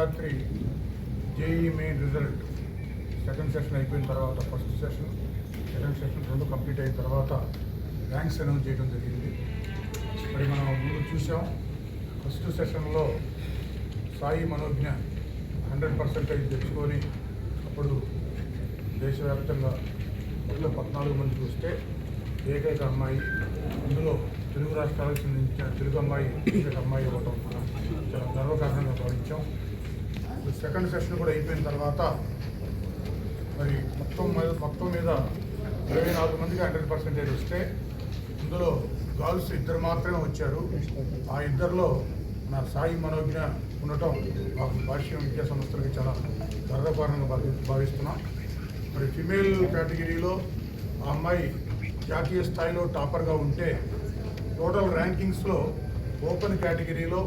రాత్రి JEE main result second session అయిపోయిన తర్వాత ఫస్ట్ సెషన్ సెకండ్ సెషన్ రెండు కంప్లీట్ అయిన తర్వాత ర్యాంక్స్ అనౌన్స్ చేయడం జరిగింది. మరి మనం ముందు చూసాం ఫస్ట్ సెషన్లో సాయి మనోజ్ఞ హండ్రెడ్ పర్సెంటేజ్ తెచ్చుకొని అప్పుడు దేశవ్యాప్తంగా మొదలు పద్నాలుగు మంది చూస్తే ఏకైక అమ్మాయి అందులో తెలుగు రాష్ట్రాలకు చెందించిన తెలుగు అమ్మాయి ఏకైక అమ్మాయి ఇవ్వడం మనం చాలా గర్వకారణంగా భావించాం. సెకండ్ సెషన్ కూడా అయిపోయిన తర్వాత మరి మొత్తం మీద మొత్తం మీద ఇరవై నాలుగు మందికి హండ్రెడ్ పర్సెంటేజ్ వస్తే ఇందులో గర్ల్స్ ఇద్దరు మాత్రమే వచ్చారు. ఆ ఇద్దరిలో నా సాయి మనోజ్ఞ ఉండటం మాకు భాష్య విద్యా సంస్థలకి చాలా గర్వకారణంగా భావి భావిస్తున్నాం. మరి ఫిమేల్ కేటగిరీలో ఆ అమ్మాయి జాతీయ స్థాయిలో టాపర్గా ఉంటే టోటల్ ర్యాంకింగ్స్లో ఓపెన్ కేటగిరీలో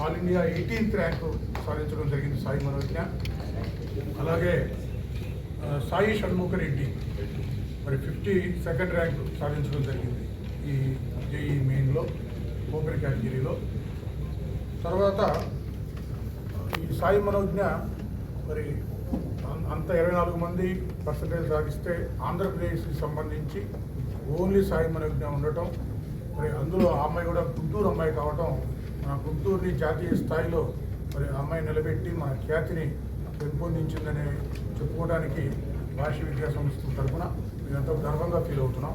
ఆల్ ఇండియా ఎయిటీన్త్ ర్యాంకు సాధించడం జరిగింది సాయి మనోజ్ఞ. అలాగే సాయి షణ్ముఖరెడ్డి మరి ఫిఫ్టీ సెకండ్ ర్యాంక్ సాధించడం జరిగింది ఈ జేఈ మెయిన్లో ఓపెన్ కేటగిరీలో. తర్వాత ఈ సాయి మనోజ్ఞ మరి అంత ఇరవై నాలుగు మంది పర్సంటేజ్ సాధిస్తే ఆంధ్రప్రదేశ్కి సంబంధించి ఓన్లీ సాయి మనోజ్ఞ ఉండటం మరి అందులో ఆ అమ్మాయి కూడా గుంటూరు అమ్మాయి కావటం మన గుంటూరుని జాతీయ స్థాయిలో మరి అమ్మాయి నిలబెట్టి మా ఖ్యాతిని పెంపొందించిందని చెప్పుకోవడానికి భాష విద్యా సంస్థ తరఫున మేమెంతో గర్వంగా ఫీల్ అవుతున్నాం.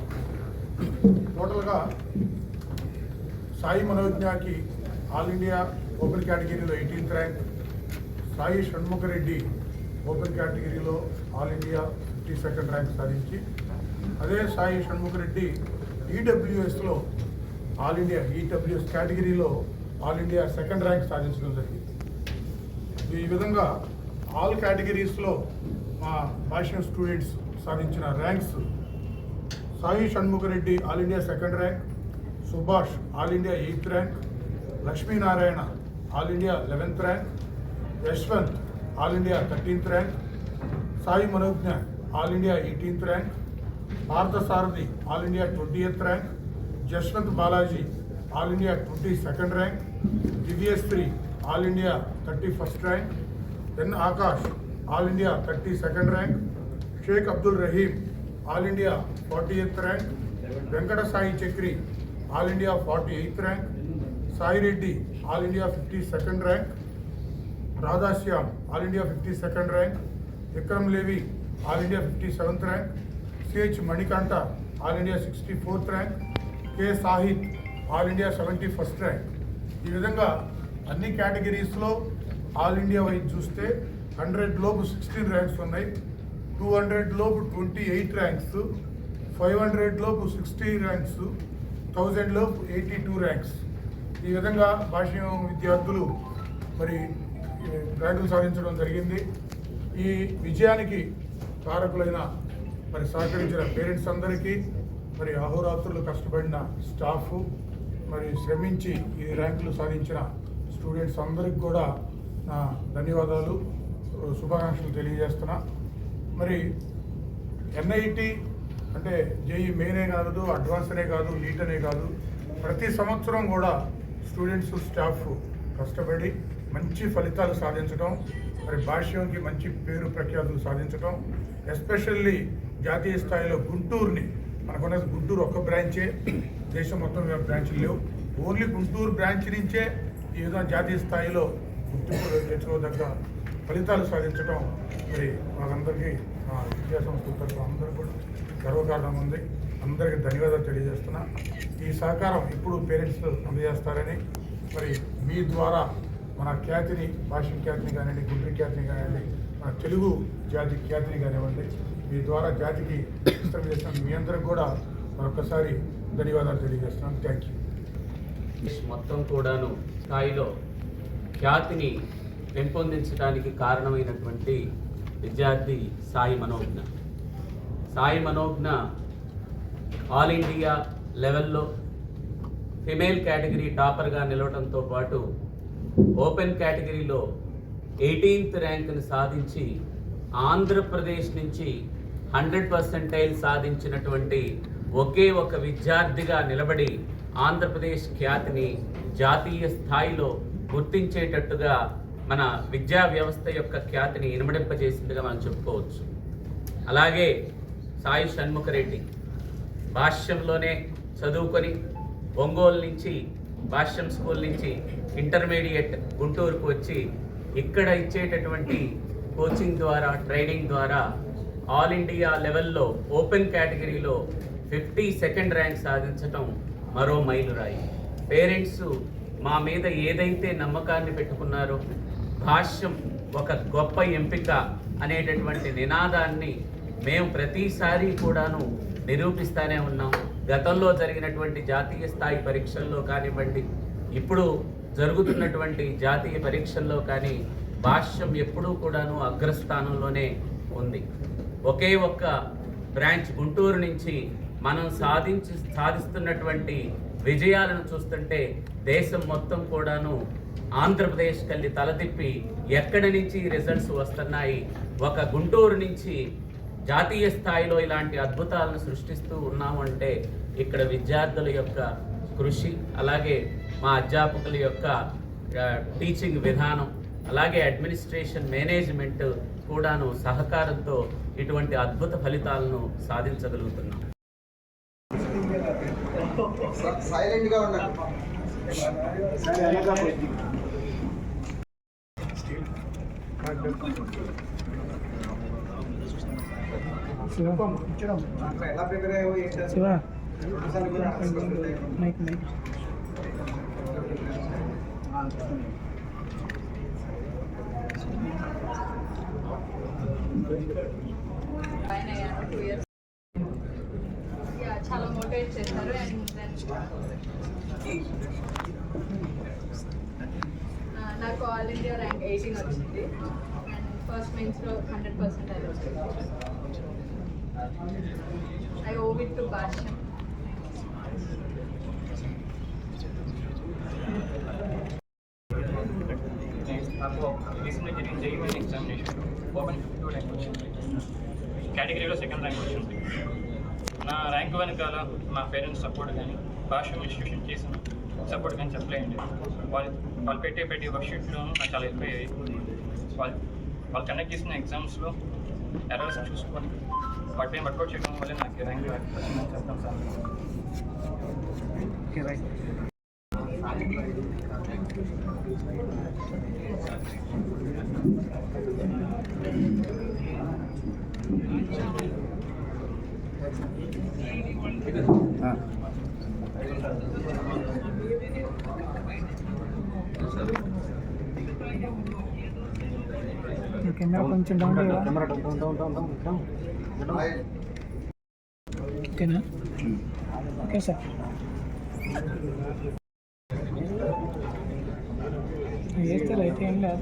టోటల్గా సాయి మనోజ్ఞకి ఆల్ ఇండియా ఓపెన్ కేటగిరీలో eighteenth rank Sai Shanmukha Reddy open కేటగిరీలో all India fifty second rank సాధించి అదే సాయి షణ్ముఖరెడ్డి ఈడబ్ల్యూఎస్లో ఆల్ ఇండియా ఈడబ్ల్యూఎస్ కేటగిరీలో ఆల్ ఇండియా సెకండ్ ర్యాంక్ సాధించడం జరిగింది. ఈ విధంగా ఆల్ కేటగిరీస్లో మా భాష్యం స్టూడెంట్స్ సాధించిన ranks Sai Shanmukhareddy all India second rank Subhash all India eighth rank Lakshminarayana all India eleventh rank Yashwanth all India thirteenth rank Sai Manogna all India eighteenth rank Sarathi all India twentieth rank Jashwant Balaji all India twenty second rank Divyasri all India thirty first rank N Akash all India thirty second rank Sheikh Abdul Rahim all India forty eighth rank Venkata Sai Chakri all India forty eighth rank Sai Reddy all India fifty second rank Radhashyam all India fifty second rank Vikram Levi all India fifty seventh rank CH Manikanta all India sixty fourth rank K Sahith all India seventy first rank ఈ విధంగా అన్ని కేటగిరీస్లో all India wise చూస్తే hundred లోపు sixteen ranks ఉన్నాయి. Two hundred లోపు twenty eight ranks five hundred లోపు sixty ranks thousand లోపు ఎయిటీ టూ ర్యాంక్స్. ఈ విధంగా భాష్యం విద్యార్థులు మరి ఈ ర్యాంకులు సాధించడం జరిగింది. ఈ విజయానికి కారకులైన మరి సహకరించిన పేరెంట్స్ అందరికీ మరి అహోరాత్రులు కష్టపడిన స్టాఫ్ మరి శ్రమించి ఈ ర్యాంకులు సాధించిన స్టూడెంట్స్ అందరికి కూడా నా ధన్యవాదాలు. శుభాకాంక్షలు తెలియజేస్తున్నా. మరి ఎన్ఐటి అంటే జేఈ మెయినే కాదు అడ్వాన్స్ అనే కాదు నీట్ అనే కాదు ప్రతి సంవత్సరం కూడా స్టూడెంట్స్ స్టాఫ్ కష్టపడి మంచి ఫలితాలు సాధించడం మరి భాష్యంకి మంచి పేరు ప్రఖ్యాతులు సాధించడం ఎస్పెషల్లీ జాతీయ స్థాయిలో గుంటూరుని మనకున్న గుంటూరు ఒక్క బ్రాంచే దేశం మొత్తం బ్రాంచ్లు లేవు. ఓన్లీ గుంటూరు బ్రాంచ్ నుంచే ఈ విధంగా జాతీయ స్థాయిలో గుర్తింపు తెచ్చుకోదగ్గ ఫలితాలు సాధించడం మరి మాకందరికీ మా విద్యా సంస్థల తరఫు అందరూ కూడా గర్వకారణం ఉంది. అందరికీ ధన్యవాదాలు తెలియజేస్తున్నా. ఈ సహకారం ఇప్పుడు పేరెంట్స్ అందజేస్తారని మరి మీ ద్వారా మన ఖ్యాతిని భాష ఖ్యాతిని కానివ్వండి గుండ్రి ఖ్యాతిని కానివ్వండి మన తెలుగు జాతి ఖ్యాతిని కానివ్వండి మీ ద్వారా జాతికి విస్తరణ చేసిన మీ అందరికి కూడా మరొకసారి ధన్యవాదాలు తెలియజేస్తున్నాను. థ్యాంక్ యూ మొత్తం కూడాను స్థాయిలో ఖ్యాతిని పెంపొందించడానికి కారణమైనటువంటి విద్యార్థి సాయి మనోజ్ఞ. సాయి మనోజ్ఞ ఆల్ ఇండియా లెవెల్లో ఫిమేల్ కేటగిరీ టాపర్గా నిలవడంతో పాటు ఓపెన్ కేటగిరీలో ఎయిటీన్త్ ర్యాంకును సాధించి ఆంధ్రప్రదేశ్ నుంచి హండ్రెడ్ పర్సెంటైల్ సాధించినటువంటి ఒకే ఒక విద్యార్థిగా నిలబడి ఆంధ్రప్రదేశ్ ఖ్యాతిని జాతీయ స్థాయిలో గుర్తించేటట్టుగా మన విద్యా వ్యవస్థ యొక్క ఖ్యాతిని ఇనుమడింపజేసిందిగా మనం చెప్పుకోవచ్చు. అలాగే సాయి షణ్ముఖరెడ్డి భాష్యంలోనే చదువుకొని ఒంగోలు నుంచి భాష్యం స్కూల్ నుంచి ఇంటర్మీడియట్ గుంటూరుకు వచ్చి ఇక్కడ ఇచ్చేటటువంటి కోచింగ్ ద్వారా ట్రైనింగ్ ద్వారా ఆల్ ఇండియా లెవెల్లో ఓపెన్ కేటగిరీలో ఫిఫ్టీ సెకండ్ ర్యాంక్ సాధించటం మరో మైలురాయి. పేరెంట్స్ మా మీద ఏదైతే నమ్మకాన్ని పెట్టుకున్నారో భాష్యం ఒక గొప్ప ఎంపిక అనేటటువంటి నినాదాన్ని మేము ప్రతిసారి కూడాను నిరూపిస్తానే ఉన్నాం. గతంలో జరిగినటువంటి జాతీయ స్థాయి పరీక్షల్లో కానివ్వండి ఇప్పుడు జరుగుతున్నటువంటి జాతీయ పరీక్షల్లో కానీ భాష్యం ఎప్పుడూ కూడాను అగ్రస్థానంలోనే ఉంది. ఒకే ఒక్క బ్రాంచ్ గుంటూరు నుంచి మనం సాధించి సాధిస్తున్నటువంటి విజయాలను చూస్తుంటే దేశం మొత్తం కూడాను ఆంధ్రప్రదేశ్ కల్లి తలతిప్పి ఎక్కడి నుంచి రిజల్ట్స్ వస్తున్నాయి? ఒక గుంటూరు నుంచి జాతీయ స్థాయిలో ఇలాంటి అద్భుతాలను సృష్టిస్తూ ఉన్నాము అంటే ఇక్కడ విద్యార్థుల యొక్క కృషి అలాగే మా అధ్యాపకుల యొక్క టీచింగ్ విధానం అలాగే అడ్మినిస్ట్రేషన్ మేనేజ్మెంట్ కూడాను సహకారంతో ఇటువంటి అద్భుత ఫలితాలను సాధించగలుగుతున్నాం. సైలెంట్ గా ఉండండి అట్లా ఎలా ప్రిపేర్ అయ్యావు ఏంటి శివ రెండుసార్లు కూడా చాలా చేశారు అండ్ నాకు ఆల్ ఇండియా ర్యాంక్ ఎయిటీన్ వచ్చింది. అండ్ ఫస్ట్ మెయిన్స్లో హండ్రెడ్ పర్సెంట్ అది వచ్చింది I owe it to Bhashyam నాకు రీసెంట్గా జరిగిన జరిగిన examination open fifty two rank వచ్చింది కేటగిరీలో సెకండ్ ర్యాంక్ వచ్చింది నా ర్యాంక్ వెనకాల మా పేరెంట్స్ సపోర్ట్ కానీ భాష ఇన్స్టిట్యూషన్ చేసిన సపోర్ట్ కానీ చెప్పలేండి. వాళ్ళు వాళ్ళు పెట్టే పెట్టే వర్క్షీట్లోనూ నాకు చాలా హెల్ప్ అయ్యాయి. వాళ్ళు వాళ్ళు కండక్ట్ చేసిన ఎగ్జామ్స్లో ఎర్రర్స్ చూసుకొని వాటిని వర్కౌట్ చేయడం వల్ల నాకు ర్యాంక్ వచ్చిందని చెప్తాం సార్. Thank you. కెమెరా కొంచెం డౌన్ Right. ఓకేనా? Okay sir. చేస్తారు? అయితే ఏం లేదు